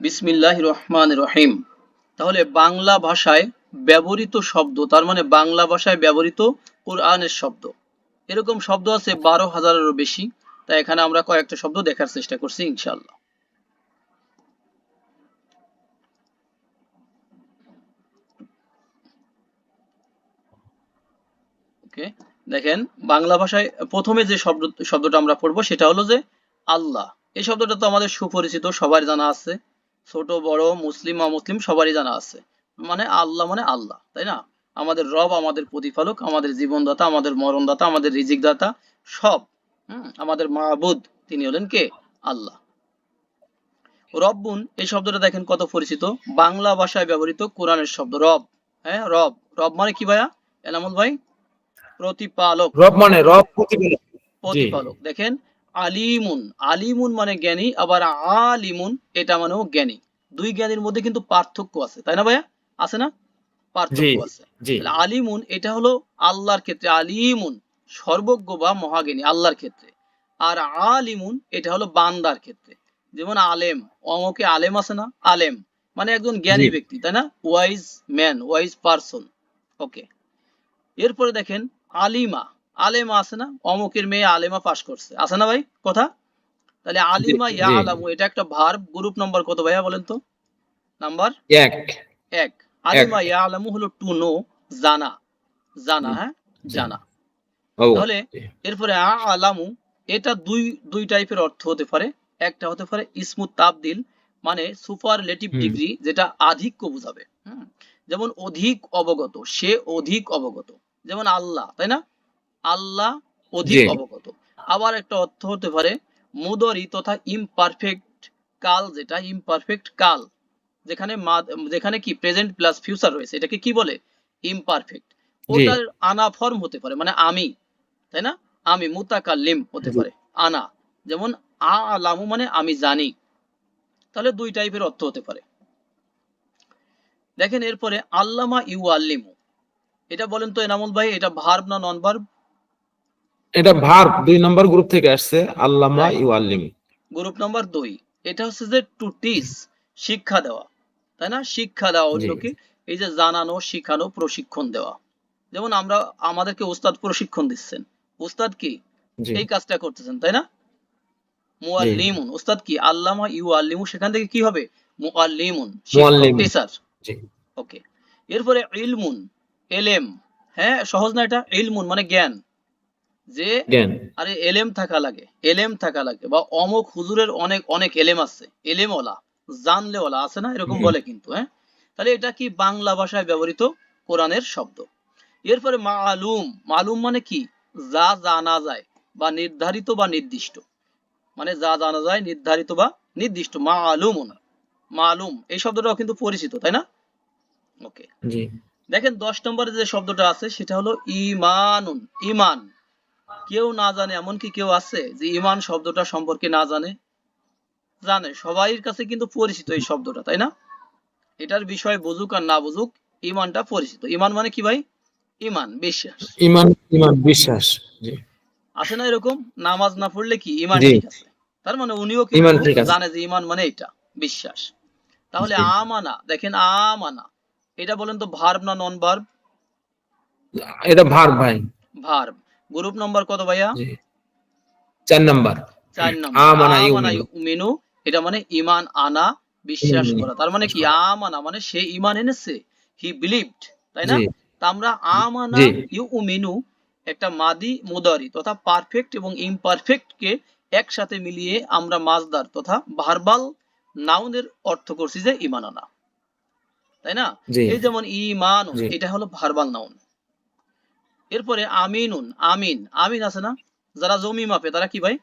বিসমিল্লাহ রহমান রহিম। তাহলে বাংলা ভাষায় ব্যবহৃত শব্দ, তার মানে বাংলা ভাষায় ব্যবহৃত কোরআনের শব্দ। এরকম শব্দ আছে বারো হাজারেরও বেশি তাই এখানে আমরা কয়েকটা শব্দ দেখার চেষ্টা করছি ইনশাল্লাহ দেখেন, বাংলা ভাষায় প্রথমে যে শব্দ, শব্দটা আমরা পড়ব সেটা হলো যে আল্লাহ। এই শব্দটা তো আমাদের সুপরিচিত, সবার জানা আছে। ছোট বড় মুসলিম অমুসলিম সবারই জানা আছে। মানে আল্লাহ মানে আল্লাহ তাই না? আমাদের রব আমাদের প্রতিপালক আমাদের জীবনদাতা আমাদের মরণদাতা আমাদের রিজিক দাতা সব হুম? আমাদের মাহবুদ তিনি হলেন কে? আল্লাহ। রব্বুন এই শব্দটা দেখেন কত পরিচিত। বাংলা ভাষায় ব্যবহৃত কোরআনের শব্দ রব। হ্যাঁ রব। রব মানে কি ভাইয়া? এনামুল ভাই? প্রতিপালক। রব মানে রব প্রতিপালক। প্রতিপালক। দেখেন আলিমুন আলিমুন মানে জ্ঞানী আবার আলিমুন এটা মানেও জ্ঞানী। দুই জ্ঞানীর মধ্যে কিন্তু পার্থক্য আছে তাই না ভাইয়া? আছে না? পার্থক্য আছে। আলিমুন এটা হলো আল্লাহর ক্ষেত্রে আলিমুন সর্বজ্ঞ বা মহাজ্ঞানী আল্লাহর ক্ষেত্রে। আর আলিমুন এটা হলো বান্দার ক্ষেত্রে। যেমন আলেম অমকে আলেম আছে না? আলেম মানে একজন জ্ঞানী ব্যক্তি তাই না? Wise man wise person okay. এরপরে দেখেন আলিমা আলেমা আছে না? অমুকের মেয়ে আলেমা পাশ করছে। আছে না ভাই? কথা? তাহলে আলিমা ইয়া আলামু এটা একটা ভার্ব গ্রুপ নাম্বার কত ভাইয়া বলেন তো? নাম্বার এক। এক। আলিমা ইয়া আলামু হলো টু নো জানা। জানা হ্যাঁ? জানা। তাহলে এরপরে আ আলামু এটা দুই দুই টাইপের অর্থ হতে পারে। একটা হতে পারে ইসমু তাবদিল মানে সুপারলেটিভ হুম। ডিগ্রি যেটা আধিক্য বোঝাবে। হুম। যেমন অধিক অবগত সে অধিক অবগত। যেমন আল্লাহ তাই না? আল্লাহ অধিক অবগত। আবার একটা অর্থ হতে পারে মুদরি তথা ইমপারফেক্ট কাল যেটা ইমপারফেক্ট কাল যেখানে যেখানে কি প্রেজেন্ট প্লাস ফিউচার রয়েছে এটাকে কি বলে? ইমপারফেক্ট ওটার আনা ফর্ম হতে পারে মানে আমি তাই না? আমি মুতাকাল্লিম হতে পারে আনা। যেমন আ আলামু মানে আমি জানি। তাহলে দুই টাইপের অর্থ হতে পারে। দেখেন এরপরে আল্লামা ইউ আল্লিমু এটা বলেন তো এনামুল ভাই এটা ভার্ব না নন ভার্ব এটা ভার্ব দুই নম্বর গ্রুপ থেকে আসছে আল্লামা. ইউআল্লিম। গ্রুপ নাম্বার দুই। এটা হচ্ছে যে টু টিচ শিক্ষা দেওয়া। তাই না? শিক্ষা দেওয়া। অন্যকে। এই যে জানানো শিখানো প্রশিক্ষণ দেওয়া। যেমন আমরা আমাদেরকে উস্তাদ প্রশিক্ষণ দিচ্ছেন। উস্তাদ কি? এই কাজটা করতেছেন তাই না? মুআল্লিমুন। উস্তাদ কি? আল্লামা ইউ আল্লিমু সেখান থেকে কি হবে? মুআল্লিমুন। মুআল্লিম। টিচার জি। ওকে। এরপরে ইলমুন। এলেম। হ্যাঁ সহজ না এটা? ইলমুন মানে জ্ঞান। যে আরে এলেম থাকা লাগে এলেম থাকা লাগে। বা অমুক হুজুরের অনেক অনেক এলেম আছে। এলেমওয়ালা জানলেওয়ালা আছে না? এরকম বলে কিন্তু হ্যাঁ? তাহলে এটা কি বাংলা ভাষায় ব্যবহৃত কোরআনের শব্দ? এরপরে মালুম মালুম মানে কি? যা জানা যায় বা নির্ধারিত বা নির্দিষ্ট। মানে যা জানা যায় নির্ধারিত বা নির্দিষ্ট। মালুমুন মালুম। এই শব্দটাও কিন্তু পরিচিত তাই না? ওকে। দেখেন দশ নম্বরে যে শব্দটা আছে সেটা হলো ইমানুন ইমান। কেউ না জানে এমন কি কেউ আছে যে ইমান শব্দটা সম্পর্কে না জানে। জানে সবাইয়ের কাছে কিন্তু পরিচিত এই শব্দটা তাই না? এটার বিষয় বুঝুক আর না বুঝুক ইমানটা পরিচিত। ইমান মানে কি ভাই? ইমান বিশ্বাস। ইমান ইমান বিশ্বাস জি। আছে না এরকম? নামাজ না পড়লে কি ইমান ঠিক আছে? তার মানে উনিও আছে। জানে যে ইমান মানে এটা বিশ্বাস। তাহলে। আমানা দেখেন আমানা। এটা বলেন তো ভার্ব না নন ভার্ব এটা ভার্ব ভাই। ভার্ব গ্রুপ নম্বর কত ভাইয়া? চার নাম্বার। চার ইউমিনু। ইউমিনু এটা মানে ইমান আনা বিশ্বাস করা। তার মানে কি? আমানা মানে সে ইমান এনেছে। হি বিলিভড তাই না? তা আমরা আমানা জি। ইউমিনু একটা মাদি মুদারি তথা পারফেক্ট এবং ইমপারফেক্ট কে একসাথে মিলিয়ে আমরা মাজদার তথা ভার্বাল নাউনের অর্থ করছি যে ইমান আনা। তাই না? এই যেমন ইমান এটা হলো ভার্বাল নাউন এরপরে আমিনুন আমিন আমিন আছে না? যারা জমি মাপে তারা কি ভাই?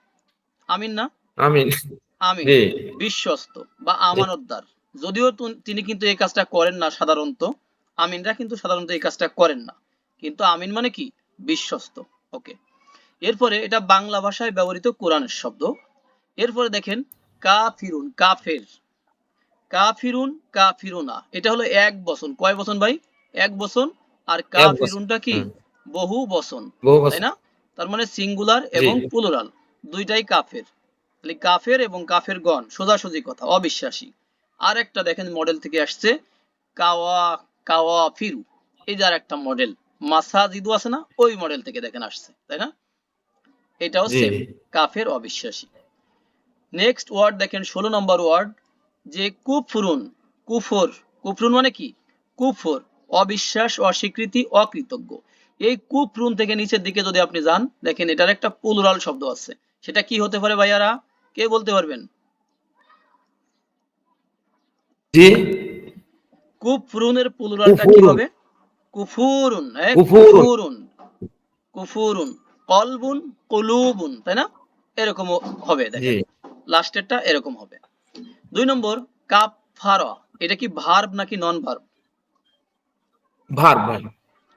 আমিন না? আমিন। আমিন। বিশ্বস্ত বা আমানতদার। যদিও তিনি কিন্তু এই কাজটা করেন না সাধারণত। আমিনরা কিন্তু সাধারণত এই কাজটা করেন না। কিন্তু আমিন মানে কি? বিশ্বস্ত। ওকে। এরপরে এটা বাংলা ভাষায় ব্যবহৃত কোরআনের শব্দ। এরপরে দেখেন কাফিরুন কাফের। কাফিরুন কাফিরুনা। এটা হলো এক বচন। কয় বচন ভাই? এক বচন। আর কাফিরুনটা কি। বহু বহু তাই না? তার মানে সিঙ্গুলার এবং। প্লুরাল দুইটাই কাফের। তাহলে কাফের এবং কাফের গণ সোজাসুজি কথা অবিশ্বাসী। আর একটা দেখেন মডেল থেকে আসছে কাওয়া কাওয়া ফিরু এই যে একটা মডেল মাসাজিদু আছে না? ওই মডেল থেকে দেখেন আসছে তাই না? এটাও সেম কাফের অবিশ্বাসী। নেক্সট ওয়ার্ড দেখেন ষোলো নম্বর ওয়ার্ড যে কুফরুন কুফর কুফরুন মানে কি? কুফর অবিশ্বাস অস্বীকৃতি অকৃতজ্ঞ। এই কুফরুন থেকে নিচের দিকে যদি আপনি যান দেখেন এটার একটা প্লুরাল শব্দ আছে। সেটা কি হতে পারে ভাইয়ারা? কে বলতে পারবেন? জি। কুফরুনের প্লুরালটা কি। হবে? কুফুরুন কুফুরুন। কুফুরুন। কলবুন কুলুবুন তাই না? এরকম হবে দেখেন। লাস্টেরটা এরকম হবে। দুই নম্বর কাফারা এটা কি ভার্ব নাকি নন ভার্ব ভার ভাই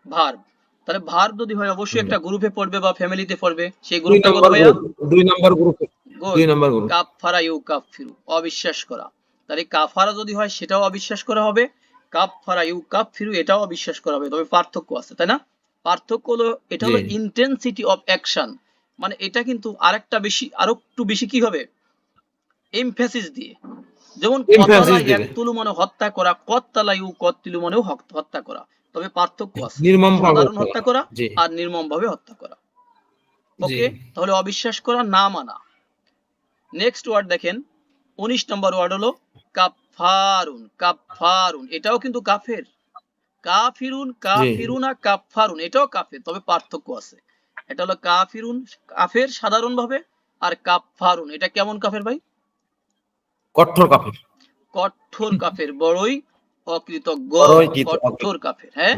ভার্ব তাহলে ভার্ব যদি হয় অবশ্যই একটা গ্রুপে পড়বে বা ফ্যামিলিতে পড়বে। সেই গ্রুপটা কত ভাইয়া? দুই নম্বর গ্রুপ. দুই নম্বর গ্রুপ কাফারা ইউ কাফিরু অবিশ্বাস করা। তাহলে কাফারা যদি হয় সেটাও অবিশ্বাস করা হবে। কাফারা ইউ কাফিরু এটাও অবিশ্বাস করা হবে। তবে পার্থক্য আছে তাই না? পার্থক্য হলো এটা হলো। ইন্টেন্সিটি অফ অ্যাকশন মানে এটা কিন্তু আরেকটা বেশি আরও একটু বেশি কি হবে? এমফেসিস দিয়ে। যেমন কতলা দিবে। একতুলু মানে হত্যা করা কত্তালা ইউ কত্তিলু মানেও হত্যা করা। তবে পার্থক্য আছে। নির্মম সাধারণ হত্যা করা আর নির্মম ভাবে হত্যা করা। ওকে? তাহলে অবিশ্বাস করা না মানা। নেক্সট ওয়ার্ড দেখেন। উনিশ নম্বর ওয়ার্ড হলো কাফারুন কাফারুন এটাও কিন্তু কাফের। কাফিরুন কাফিরুন আর কাফারুন এটাও কাফের তবে পার্থক্য আছে। এটা হলো কাফিরুন কাফের সাধারণ ভাবে আর কাফারুন এটা কেমন কাফের ভাই? কঠোর কাফের। কঠোর কাফের। বড়ই অকৃতজ্ঞ কঠোর কাফের হ্যাঁ?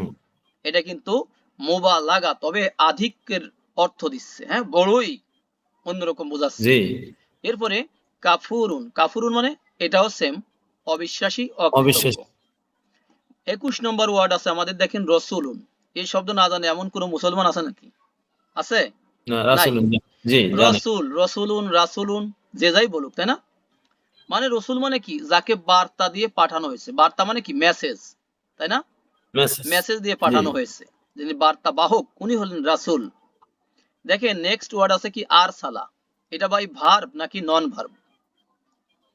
এটা কিন্তু মোবা লাগা তবে আধিক্যের অর্থ দিচ্ছে হ্যাঁ? বড়ই অন্যরকম বোঝাচ্ছে। এরপরে কাফুরুন কাফুরুন মানে এটাও সেম অবিশ্বাসী অবিশ্বাসী। একুশ নম্বর ওয়ার্ড আছে আমাদের দেখেন রসুলুন। এই শব্দ না জানে এমন কোন মুসলমান আছে নাকি? আছে? রসুল রসুলুন রাসুলুন যে যাই বলুক তাই না? মানে রসুল মানে কি? যাকে বার্তা দিয়ে পাঠানো হয়েছে। বার্তা মানে কি? মেসেজ তাই না? মেসেজ দিয়ে পাঠানো হয়েছে। যিনি বার্তা বাহক উনি হলেন রাসুল। দেখেন নেক্সট ওয়ার্ড আছে কি? আর সালা। এটা ভাই ভার্ব নাকি নন ভার্ব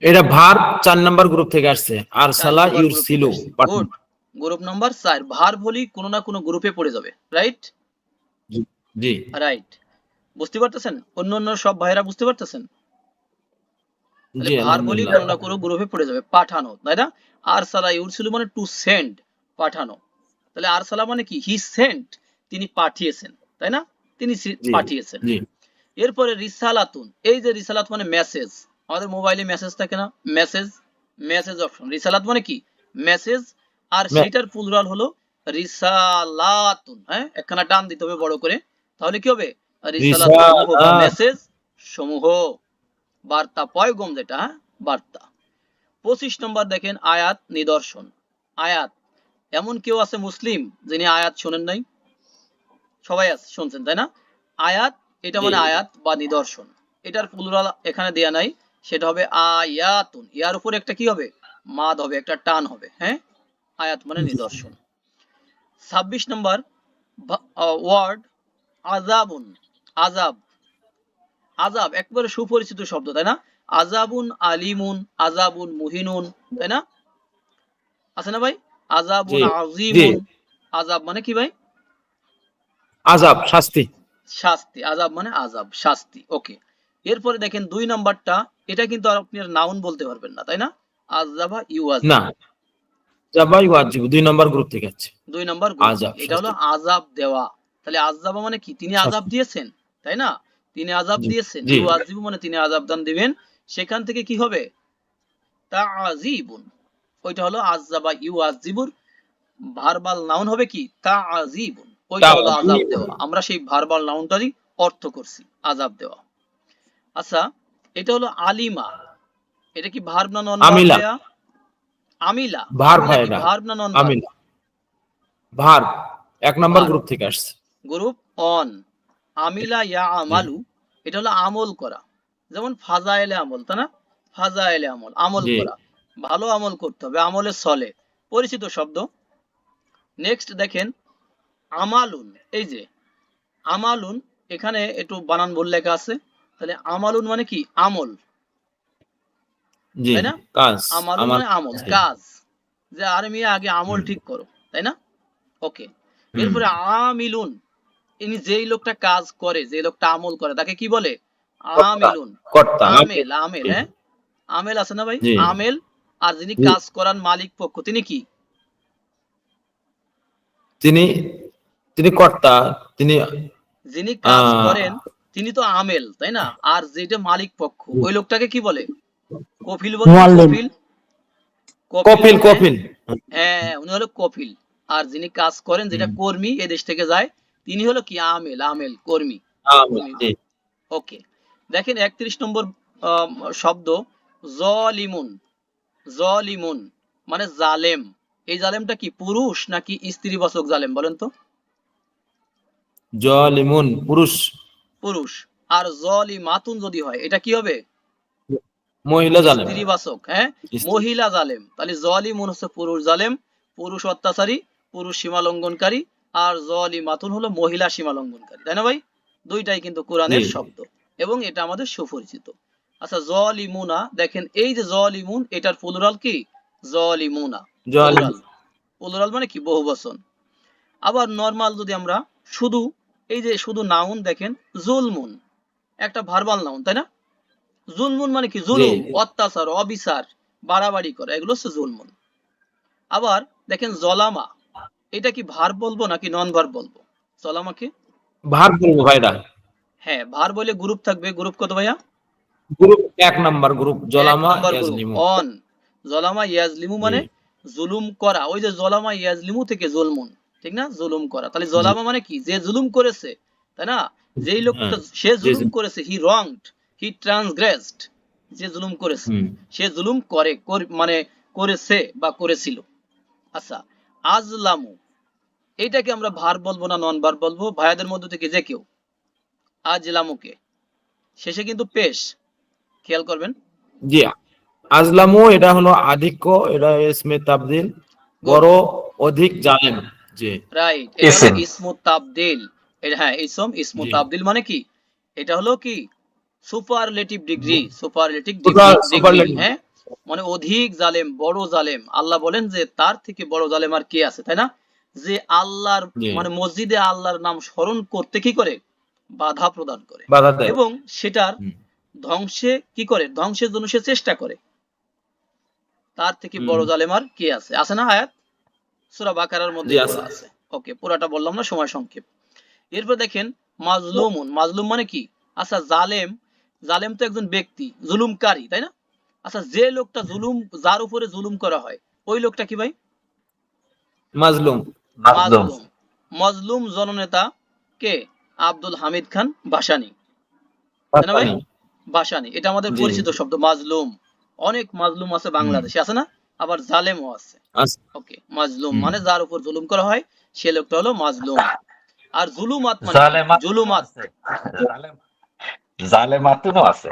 এটা ভার চার নম্বর গ্রুপ থেকে আসছে। আর সালা ইউরসিলু গুড গ্রুপ নাম্বার চার। ভার্ব হলেই কোনো না কোনো গ্রুপে পড়ে যাবে। রাইট জি। রাইট বুঝতে পারতেছেন? অন্য অন্য সব ভাইরা বুঝতে পারতেছেন? ভার্ব কোনো গ্রুপে পড়ে যাবে পাঠানো তাই না? আর সালা ইউরসিলু মানে টু সেন্ড পাঠানো। তাহলে আর সালা মানে কি? হি সেন্ট তিনি পাঠিয়েছেন তাই না? তিনি পাঠিয়েছেন। এরপরে রিসালাতুন এই যে রিসালাত মানে মেসেজ আমাদের মোবাইলে মেসেজ থাকে না? মেসেজ মেসেজ অপশন রিসালাত মানে কি? মেসেজ আর সেটার প্লুরাল হলো রিসালাতুন হ্যাঁ? একখানা টান দিতে হবে বড় করে। তাহলে কি হবে? রিসালাত। সমূহ বা রিসালাত। মেসেজ সমূহ। বার্তা পয়গম যেটা বার্তা। পঁচিশ নম্বর দেখেন আয়াত নিদর্শন। আয়াত এমন কেউ আছে মুসলিম যিনি আয়াত শোনেন নাই? সবাই আছে শুনছেন তাই না? আয়াত এটা মানে আয়াত বা নিদর্শন। এটার প্লুরাল এখানে দেয়া নাই সেটা হবে আয়াতুন। ইয়ার উপরে একটা কি হবে? মাদ হবে একটা টান হবে হ্যাঁ? আয়াত মানে নিদর্শন। ছাব্বিশ নম্বর ওয়ার্ড আজাবুন আজাব আজাব একবারে সুপরিচিত শব্দ তাই না? আজাবুন আলিমুন আজাবুন মুহিনুন তাই না? আছে না ভাই? আজাবুন আজিমুন আজাব মানে কি ভাই? আজাব শাস্তি। শাস্তি আজাব মানে আজাব শাস্তি ওকে। এরপরে দেখেন দুই নাম্বারটা এটা কিন্তু আর আপনি নাউন বলতে পারবেন না তাই না? আজাবা ইউ না জাবাই ওয়াজিব দুই নম্বর গ্রুপ থেকে আছে। দুই নাম্বার আজাব, এটা হলো আজাব দেওয়া। তাহলে আজাবা মানে কি? তিনি আজাব দিয়েছেন তাই না? তিনি আজাব দিয়েছেন। আজিবু মানে তিনি আজাব দান দিবেন। সেখান থেকে কি হবে? তাআজিবুন ওইটা হলো আজাবা ইউ আজিবুর ভার্বাল নাউন হবে কি? তাআজিবুন ওইটা হলো আজাব দেওয়া। আমরা সেই ভার্বাল নাউনটারই অর্থ করছি আজাব দেওয়া। আচ্ছা এটা হলো আলিমা। এটা কি ভার্ব না নন আমিলা। আমিলা। ভার্ব হয় কি এটা। ভার্ব না নন ভার এক নম্বর গ্রুপ থেকে আসছে। গ্রুপ অন আমিলা ইয়া আমালু এটা হলো আমল করা। যেমন ফাজাইলে আমল তাই না? ফাজাইলে আমল আমল করা। ভালো আমল করতে হবে আমলের চলে পরিচিত শব্দ। নেক্সট দেখেন আমালুন এই যে আমালুন এখানে একটু বানান ভুল লেখা আছে। তাহলে আমালুন মানে কি? আমল। তাই না? আমার মানে আমল জি। কাজ। যে আরে মিয়া আগে আমল ঠিক করো তাই না? ওকে এরপরে আমিলুন ইনি যেই লোকটা কাজ করে যে লোকটা আমল করে তাকে কি বলে। আমিলুন। কর্তা আমেল আমেল হ্যাঁ? আমেল আছে না ভাই? আমেল আর যিনি কাজ করান মালিক পক্ষ তিনি কি? তিনি তিনি কর্তা তিনি যিনি কাজ করেন তিনি তো আমেল তাই না? আর যেটা মালিক পক্ষ ওই লোকটাকে কি বলে? কফিল বলে। কফিল? কপিল বলে- কপিল হ্যাঁ উনি হলো কফিল। আর যিনি কাজ করেন যেটা কর্মী এ দেশ থেকে যায় তিনি হলো কি? আমেল আমেল কর্মী। ওকে। দেখেন একত্রিশ নম্বর শব্দ জলিমুন জলিমুন মানে জালেম। এই জালেমটা কি পুরুষ নাকি স্ত্রীবাচক জালেম বলেন তো? জলিমুন পুরুষ। পুরুষ। আর জলিমাতুন যদি হয় এটা কি হবে? মহিলা জানেন স্ত্রীবাচক হ্যাঁ? মহিলা জালেম। তাহলে জলিমুন হচ্ছে পুরুষ জালেম পুরুষ অত্যাচারী পুরুষ সীমা লঙ্ঘনকারী আর জলিমাতুন হলো মহিলা সীমা লঙ্ঘনকারী তাই না ভাই? দুইটাই কিন্তু কোরআনের শব্দ। এবং এটা আমাদের সুপরিচিত। আচ্ছা জলিমুনা দেখেন এই যে জলিমুন এটার প্লুরাল কি? জলিমুনা। জলিম প্লুরাল মানে কি? বহু বচন আবার নরমাল যদি আমরা শুধু এই যে শুধু নাউন দেখেন জুলমুন। একটা ভার্বাল নাউন তাই না? জুলমুন মানে কি? জুলুম অত্যাচার অবিচার বাড়াবাড়ি করা এগুলো হচ্ছে জুলমুন। আবার দেখেন জলামা। এটা কি ভার বলব নাকি নন ভার বলব জলামাকে ভার বলব ভাইরা। হ্যাঁ ভার বলে গ্রুপ থাকবে। গ্রুপ কত ভাইয়া? গ্রুপ এক নাম্বার গ্রুপ জলামা ইয়াজলিমু অন জলামা ইয়াজলিমু মানে জুলুম করা। ওই যে জলামা ইয়াজলিমু থেকে জুলমুন ঠিক না? জুলুম করা। তাহলে জলামা মানে কি? যে জুলুম করেছে তাই না? যেই লোকটা হ্যাঁ, সে জুলুম করেছে হি রংড হি ট্রান্সগ্রেসড যে জুলুম করেছে সে জুলুম করে মানে করেছে বা করেছিল। আচ্ছা আজলামু। এইটাকে আমরা ভার বলব না নন ভার বলব। ভাইয়াদের মধ্যে থেকে যে কেউ আজলামুকে শেষে কিন্তু পেশ। খেয়াল করবেন। জি আজলামু এটা হলো আধিক্য এটা ইসমে তাবদিল। বড় অধিক জালেম জি। রাইট এটা ইসমু। তাবদিল। এটা হ্যাঁ ইসম ইসমু তাবদিল মানে কি? এটা হলো কি? সুপারলেটিভ ডিগ্রি সুপারলেটিভ ডিগ্রি হ্যাঁ? মানে অধিক জালেম বড় জালেম। আল্লাহ বলেন যে তার থেকে বড় জালেম আর কে আছে তাই না? যে আল্লাহর। মানে মসজিদে আল্লাহর নাম স্মরণ করতে কি করে? বাধা প্রদান করে। এবং সেটার ধ্বংসে কি করে? ধ্বংসের জন্য সে চেষ্টা করে। তার থেকে বড় জালেম আর কে আছে? আছে না আয়াত? সূরা বাকারার মধ্যে। আছে। ওকে পুরাটা বললাম না সময় সংক্ষেপ। এরপর দেখেন মাজলুমুন। মাজলুম মানে কি? আচ্ছা জালেম। জালেম তো একজন ব্যক্তি জুলুমকারী তাই না? আচ্ছা যে লোকটা জুলুম যার উপরে জুলুম করা হয় ওই লোকটা কি ভাই? মাজলুম। মাজলুম। মাজলুম জননেতা কে? আব্দুল হামিদ খান ভাসানী তাই ভাই? ভাসানী এটা আমাদের পরিচিত শব্দ মাজলুম। অনেক মাজলুম আছে বাংলাদেশে আছে না? আবার জালেমও আছে। ওকে মাজলুম মানে যার উপর জুলুম করা হয় সে লোকটা হলো মাজলুম। আর জুলুমাত মানে? জুলুমাত আছে। জালেম- জালেমাতুনও আছে।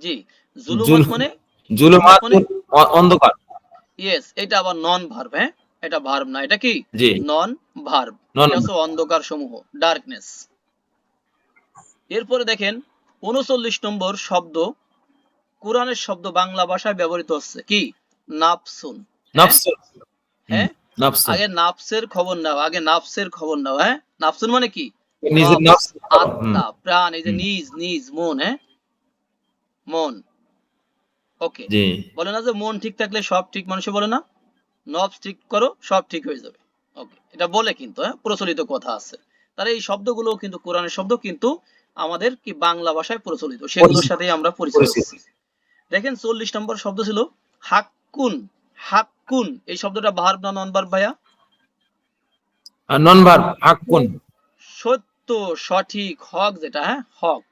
জি জুলুমাত জুল- মানে জুলুমাত? অন্ধকার। ইয়েস এটা আবার নন ভার্ব হ্যাঁ? এটা ভার্ব না এটা কি? নন ভার্ব অন্ধকার সমূহ ডার্কনেস এরপরে দেখেন উনচল্লিশ নম্বর শব্দ কোরআনের শব্দ বাংলা ভাষায় ব্যবহৃত হচ্ছে কি? নাফসুন। নফস হ্যাঁ? আগে নাফসের খবর নাও আগে নাফসের খবর নাও হ্যাঁ? নাফসুন মানে কি? নিজের আত্মা প্রাণ এই যে নিজ নিজ মন হ্যাঁ? মন। ওকে জি। বলে না যে মন ঠিক থাকলে সব ঠিক মানুষে বলে না। নবস ঠিক করো সব ঠিক হয়ে যাবে। ওকে এটা বলে কিন্তু হ্যাঁ প্রচলিত কথা আছে। তার এই শব্দগুলো কিন্তু কোরআনের শব্দ কিন্তু আমাদের কি বাংলা ভাষায় প্রচলিত। সেগুলোর পরিচিত। সাথে আমরা পরিচিত। দেখেন চল্লিশ নম্বর শব্দ ছিল হাক্কুন হাক্কুন। এই শব্দটা ভার্ব না নন ভার্ব ভাইয়া? নন ভার্ব হাক্কুন। সত্য সঠিক হক যেটা হ্যাঁ হক।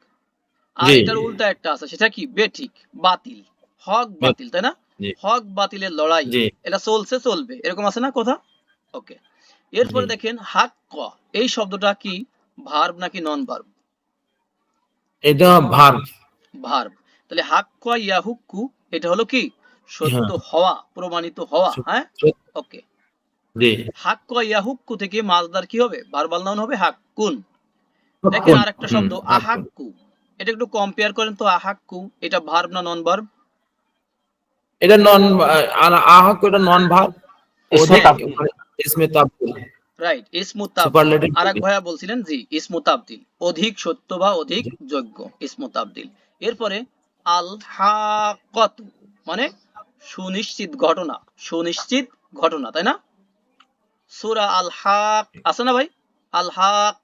আর এটার উল্টা একটা আছে সেটা কি? বেঠিক বাতিল। হক বাতিল তাই না? হক বাতিলের লড়াই এটা চলছে চলবে এরকম আছে না কথা? ওকে। এরপরে দেখেন হাক ক এই শব্দটা কি ভার্ব নাকি নন ভার্ব এটা ভার্ব ভার্ব তাহলে হাক ক ইয়াহুক্কু এটা হলো কি? সত্য হওয়া প্রমাণিত হওয়া হ্যাঁ? ওকে। হাক ক ইয়াহুক্কু থেকে মাছদার কি হবে? ভার্বাল নাউন হবে হাক্কুন দেখেন আরেকটা শব্দ। আহাক্কু। এটা একটু কম্পেয়ার করেন তো আহাক্কু এটা ভার্ব না নন ভার্ব এটা নন আহাক এটা নন ইসমে তাবদিল। রাইট ইসমু তাবদিল। আরেক ভাইয়া বলছিলেন জি ইসমু তাবদিল। অধিক সত্য বা অধিক যোগ্য ইসমু তাবদিল। এরপরে আল হাকাত মানে সুনিশ্চিত ঘটনা সুনিশ্চিত ঘটনা তাই না? সূরা আল হাক আছে না ভাই? আল হাক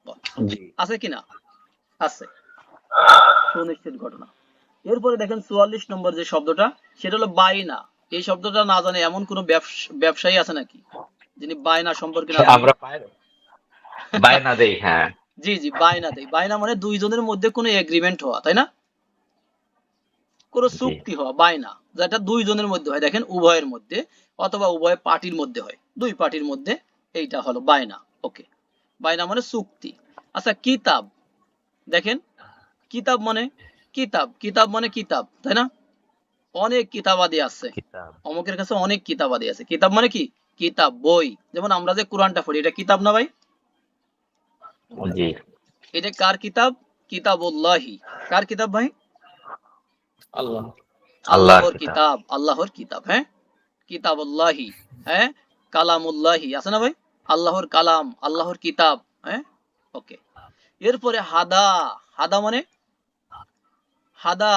আছে কিনা? আছে। সুনিশ্চিত ঘটনা। এরপরে দেখেন চুয়াল্লিশ নম্বর যে শব্দটা সেটা হলো বাইনা এই শব্দটা না জানে এমন কোন ব্যবসায়ী আছে নাকি যিনি বায়না সম্পর্কে না আমরা বায়না দেই হ্যাঁ। জি জি বায়না দেয় বায়না মানে দুইজনের মধ্যে কোনো এগ্রিমেন্ট হওয়া তাই না? কোনো চুক্তি হওয়া বায়না যেটা দুইজনের মধ্যে হয়। দেখেন উভয়ের মধ্যে অথবা উভয় পার্টির মধ্যে হয়। দুই পার্টির মধ্যে এইটা হলো বায়না ওকে। বায়না মানে চুক্তি। আচ্ছা কিতাব। দেখেন কিতাব মানে কিতাব কিতাব মানে কিতাব তাই না? অনেক কিতাবাদি আছে। অমুকের কাছে অনেক কিতাবাদি আছে। কিতাব মানে কি? কিতাব বই। যেমন আমরা যে কোরআনটা পড়ি এটা কিতাব না ভাই? এটা কার কিতাব? কিতাবুল্লাহি। কার কিতাব ভাই? আল্লাহ। আল্লাহর কিতাব। কিতাব আল্লাহর কিতাব হ্যাঁ? কিতাবুল্লাহি হ্যাঁ? কালামুল্লাহি আছে না ভাই? আল্লাহর কালাম আল্লাহর কিতাব হ্যাঁ? ওকে। এরপরে হাদা হাদা মানে হাদা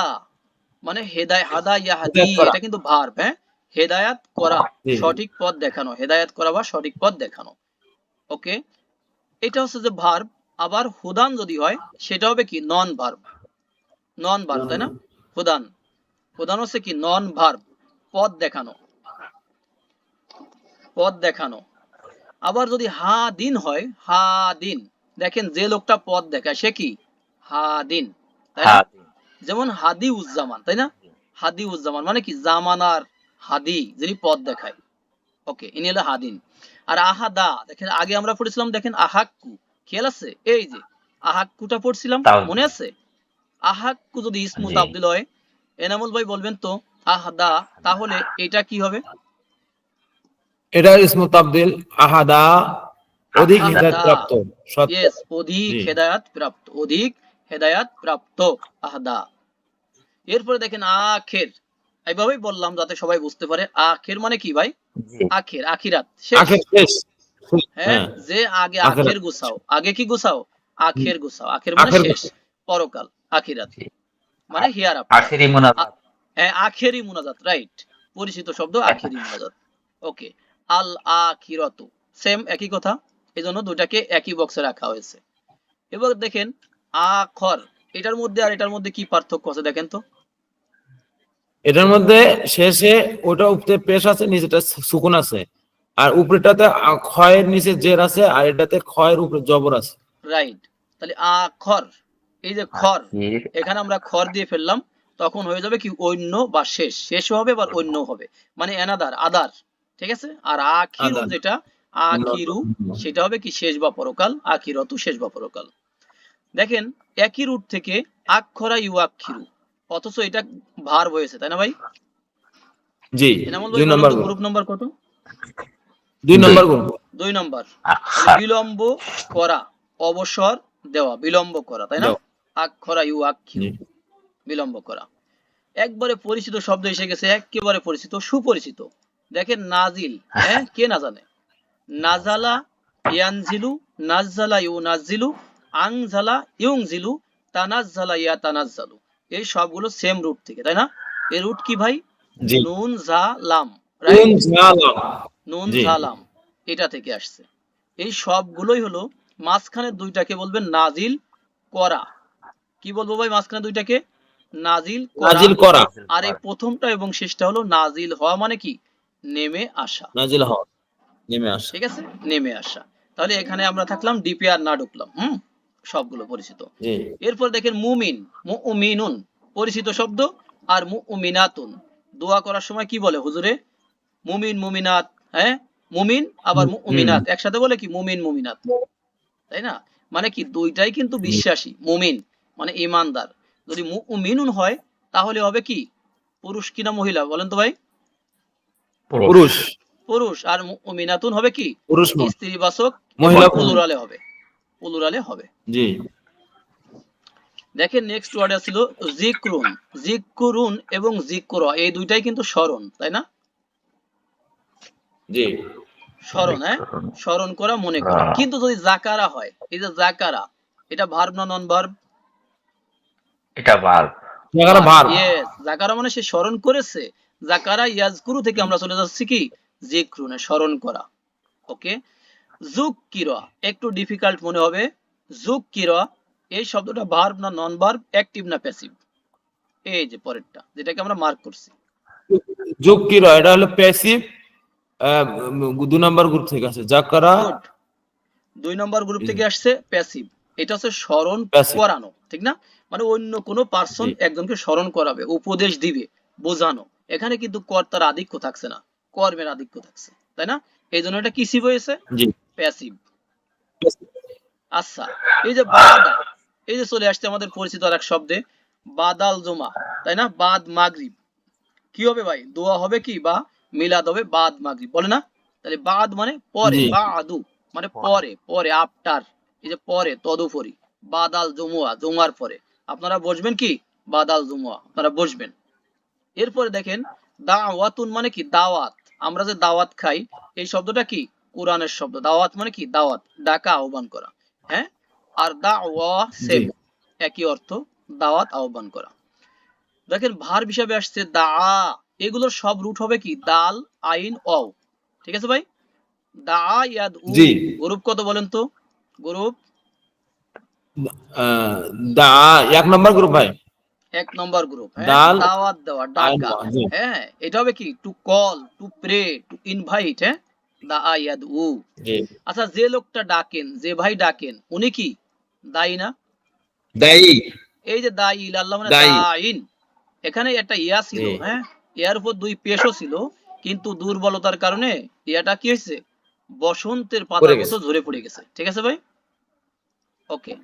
মানে হেদায় হাদা ইয়াহাদি এটা কিন্তু ভার্ব হ্যাঁ? হেদায়াত করা সঠিক পথ দেখানো হেদায়াত করা বা সঠিক পথ দেখানো। ওকে এটা হচ্ছে যে ভার্ব আবার হুদান যদি হয় সেটা হবে কি? নন ভার্ব নন ভার্ব তাই না? হুদান। হুদান হচ্ছে কি? নন ভার্ব পথ দেখানো। পথ দেখানো। আবার যদি হা দিন হয় হা দিন দেখেন যে লোকটা পথ দেখায় সে কি? হা দিন তাই না? যেমন হাদি উজ্জামান তাই না? হাদি উজ্জামান মানে কি? জামানার হাদি যিনি পথ দেখায়। ওকে ইনি হলো হাদিন। আর আহাদা দেখেন আগে আমরা পড়েছিলাম দেখেন আহাক্কু খেয়াল আছে? এই যে আহাক্কুটা পড়ছিলাম মনে আছে? আহাক্কু যদি ইসমু। তাবদিল হয় এনামুল ভাই বলবেন তো আহাদা তাহলে এটা কি হবে? এটা ইসমু তাবদিল আহাদা অধিক। হিদায়ত প্রাপ্ত সত্য ইয়েস অধিক। হেদায়াত প্রাপ্ত অধিক হেদায়াত প্রাপ্ত আহাদা। এরপরে দেখেন আখের। এইভাবেই বললাম যাতে সবাই বুঝতে পারে। আখের মানে কি ভাই? আখের আখিরাত। শেষ। হ্যাঁ হ্যাঁ। যে আগে আখের গুছাও। আগে কি গুছাও? আখের গুছাও। আখের মানে শেষ পরকাল আখিরাত। মানে হিয়ার আখেরি মোনাজাত। হ্যাঁ আখেরি মুনাজাত রাইট। পরিচিত শব্দ আখেরি মুনাজাত। ওকে। আল আখিরাতু। সেম একই কথা। এজন্য দুটাকে একই বক্সে রাখা হয়েছে। এবার দেখেন আখর এটার মধ্যে আর এটার মধ্যে কি পার্থক্য আছে দেখেন তো? এটার মধ্যে শেষে ওটা উপরে পেশ আছে নিচেটা সুকুন আছে। আর উপরেটাতে ক্ষয়ের নিচে জের আছে আর এটাতে ক্ষয়ের উপরে জবর আছে। রাইট। তাহলে আখর এই যে খর এখানে আমরা খর দিয়ে ফেললাম তখন হয়ে যাবে কি অন্য বা শেষ। শেষ হবে বা অন্য হবে। মানে এনাদার আদার ঠিক আছে? আর আখিরু। যেটা আখিরু সেটা হবে কি শেষ বা পরকাল আখিরতু শেষ বা পরকাল। দেখেন একই রুট থেকে আক্ষরা ইউ আখিরু অথচ এটা ভার হয়েছে তাই না ভাই? জি দুই নম্বর গ্রুপ নাম্বার কত? দুই নম্বর দুই নম্বর। বিলম্ব করা অবসর দেওয়া বিলম্ব করা তাই না? আক্ষরা ইউ জি। বিলম্ব করা। একবারে পরিচিত শব্দ এসে গেছে একেবারে পরিচিত সুপরিচিত। দেখেন নাজিল হ্যাঁ? কে না জানে? নাজালা ইয়ানজিলু নাজ্জালা ইউ নাজিলু আংজালা ইউংজিলু তানাজ্জালা ইয়া তানাজ্জালু। এই সবগুলো সেম রুট থেকে তাই না? এই রুট কি ভাই? নুন জা লাম নুন জি। লাম এটা থেকে আসছে। এই সবগুলোই হলো মাঝখানে দুইটাকে বলবেন নাজিল করা। কি বলব ভাই মাঝখানে দুইটাকে? নাজিল করা। নাজিল করা। আর এই প্রথমটা এবং শেষটা হলো নাজিল হওয়া মানে কি? নেমে আসা। নাজিল হওয়া। নেমে আসা। ঠিক আছে? নেমে আসা। তাহলে এখানে আমরা থাকলাম ডিপিআর না ঢুকলাম হুম? সবগুলো পরিচিত। এরপর দেখেন মুমিন মুমিনুন পরিচিত শব্দ আর মুমিনাতুন। দোয়া করার সময় কি বলে হুজুরে? মুমিন মুমিনাত হ্যাঁ? মুমিন আবার মুমিনাত। একসাথে বলে কি? মুমিন মুমিনাত। তাই না? মানে কি দুইটাই কিন্তু বিশ্বাসী মুমিন মানে ইমানদার। যদি মুমিনুন হয় তাহলে হবে কি? পুরুষ কিনা মহিলা? বলেন তো ভাই। পুরুষ। পুরুষ। আর মুমিনাতুন হবে কি? পুরুষ। স্ত্রীবাচক মহিলা হবে। প্লুরালে হবে। জি। দেখেন নেক্সট ওয়ার্ড ছিল জিক্রুন। জিক্রুন এবং জিক্র এই দুইটাই কিন্তু স্মরণ তাই না? জি। স্মরণ হ্যাঁ? স্মরণ করা মনে করা। হ্যাঁ। কিন্তু যদি জাকারা হয় এই যে জাকারা এটা ভার্ব না নন ভার্ব এটা বার জাকারা ভার ইয়েস জাকারা মানে সে স্মরণ করেছে। জাকারা ইয়াজকুরু থেকে আমরা চলে যাচ্ছি কি? জিক্রুনে স্মরণ করা। ওকে জুক কিরা একটু ডিফিকাল্ট মনে হবে। জুক কিরা এই শব্দটা ভার্ব না নন ভার্ব অ্যাক্টিভ না প্যাসিভ এই যে পরেরটা যেটাকে আমরা মার্ক করছি। যোগ কি রয় এটা হলো প্যাসিভ দু নাম্বার গ্রুপ থেকে আছে জাকারা দুই নম্বর গ্রুপ থেকে আসছে প্যাসিভ এটা হচ্ছে স্মরণ করানো ঠিক না? মানে অন্য কোনো পার্সন একজনকে স্মরণ করাবে উপদেশ দিবে বোঝানো। এখানে কিন্তু কর্তার আধিক্য থাকছে না কর্মের আধিক্য থাকছে তাই না? এই জন্য এটা কিসিভ হয়েছে? জি। প্যাসিভ আচ্ছা এই যে বাদা এই যে চলে আসছে আমাদের পরিচিত আর এক শব্দে বাদাল জমা তাই না? বাদ মাগরিব। কি হবে ভাই? দোয়া হবে কি বা মিলাদ হবে বাদ মাগরিব? বলে না? তাহলে বাদ মানে পরে বা আদু মানে পরে পরে আফটার এই যে পরে তদুপরি বাদাল জমুয়া জুমার পরে। আপনারা বসবেন কি? বাদাল জুমুয়া আপনারা বসবেন। এরপরে দেখেন দাওয়াতুন মানে কি? দাওয়াত। আমরা যে দাওয়াত খাই এই শব্দটা কি? কোরআনের শব্দ। দাওয়াত মানে কি? দাওয়াত ডাকা আহ্বান করা। হ্যাঁ? আর দাওয়া সেম একই অর্থ দাওয়াত আহ্বান করা। দেখেন ভার হিসাবে আসছে দা এগুলোর সব রুট হবে কি? দাল আইন অও ঠিক আছে ভাই? দা ইয়াদ উ। গ্রুপ কত বলেন তো? গ্রুপ? দা এক নাম্বার গ্রুপ ভাই। এক নম্বর গ্রুপ হ্যাঁ? দাওয়াত দেওয়া ডাকা। হ্যাঁ এটা হবে কি? To call to pray to invite হ্যাঁ? আচ্ছা যে লোকটা ডাকেন যে ভাই ডাকেন উনি কি? দায়ী না? দায়ী। এই যে দায়ী আল্লাহ মানে। দাইন এখানে একটা ইয়া ছিল হ্যাঁ? ইয়ার উপর দুই পেশও ছিল কিন্তু দুর্বলতার কারণে ইয়াটা কি হয়েছে? বসন্তের পাতার পড়ে মতো ঝরে পড়ে গেছে। ঠিক আছে ভাই? ওকে।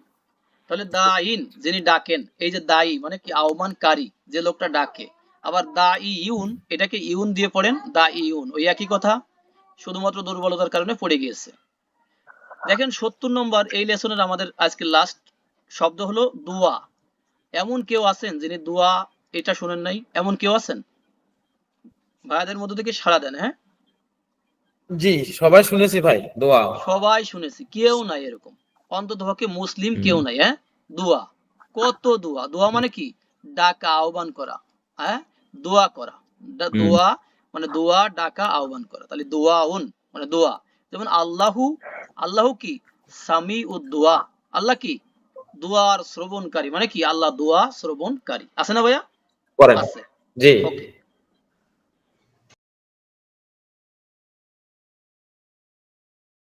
তাহলে দাইন যিনি ডাকেন এই যে দায়ী মানে কি আহ্বানকারী যে লোকটা ডাকে। আবার দা ইউন এটাকে ইউন দিয়ে পড়েন দা ইউন ওই একই কথা? শুধুমাত্র দুর্বলতার কারণে পড়ে গিয়েছে। দেখেন সত্তর নম্বর এই লেসনের আমাদের আজকে লাস্ট শব্দ হলো দোয়া। এমন কেউ আছেন যিনি দোয়া এটা শুনেন নাই এমন কেউ আছেন? ভাইয়াদের মধ্য থেকে সাড়া দেন হ্যাঁ? জি সবাই শুনেছি ভাই দোয়া। সবাই শুনেছি কেউ নাই এরকম। অন্তত পক্ষে মুসলিম কেউ নাই হ্যাঁ? দোয়া। কত দোয়া? দোয়া মানে কি? ডাকা আহ্বান করা হ্যাঁ? দোয়া করা। দোয়া মানে দোয়া ডাকা আহ্বান করা। তাহলে দোয়া উন মানে দোয়া। যেমন আল্লাহু আল্লাহ কি? সামি ও দোয়া। আল্লাহ কি? দোয়ার শ্রবণকারী। মানে কি? আল্লাহ দোয়া শ্রবণকারী। আছে না ভাইয়া? আছে। জি। ওকে।